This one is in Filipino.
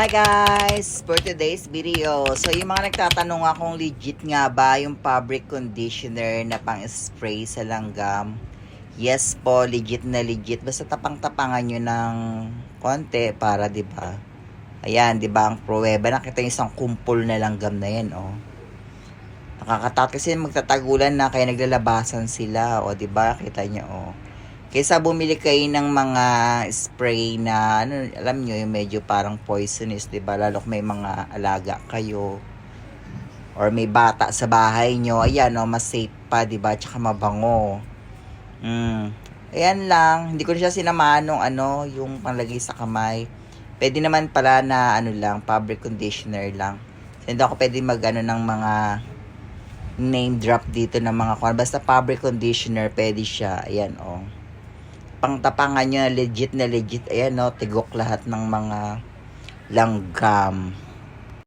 Hi guys! For today's video, so yung mga nagtatanong akong legit nga ba yung fabric conditioner na pang spray sa langgam? Yes po, legit na legit. Basta tapang-tapangan nyo ng konti para 'di ba? Ayan, 'di ba ang pruweba nakita yung isang kumpol na langgam na yan, oh. Nakakatakot kasi magtatagulan na kaya naglalabasan sila, o 'di ba? Kita niyo, oh. Kaysa bumili kayo ng mga spray na, ano, alam nyo, yung medyo parang poisonous, di ba? Lalo may mga alaga kayo. Or may bata sa bahay nyo. Ayan, no, mas safe pa, di ba? Tsaka mabango. Mm. Ayan lang. Hindi ko siya sinamahan nung ano, yung panglagay sa kamay. Pwede naman pala na, ano lang, fabric conditioner lang. So, hindi ako pwede mag, ano, ng mga name drop dito ng mga kung Basta fabric conditioner, pwede siya. Ayan, oh pangtapangan nyo, legit na legit. Ayan, no, tigok lahat ng mga langgam.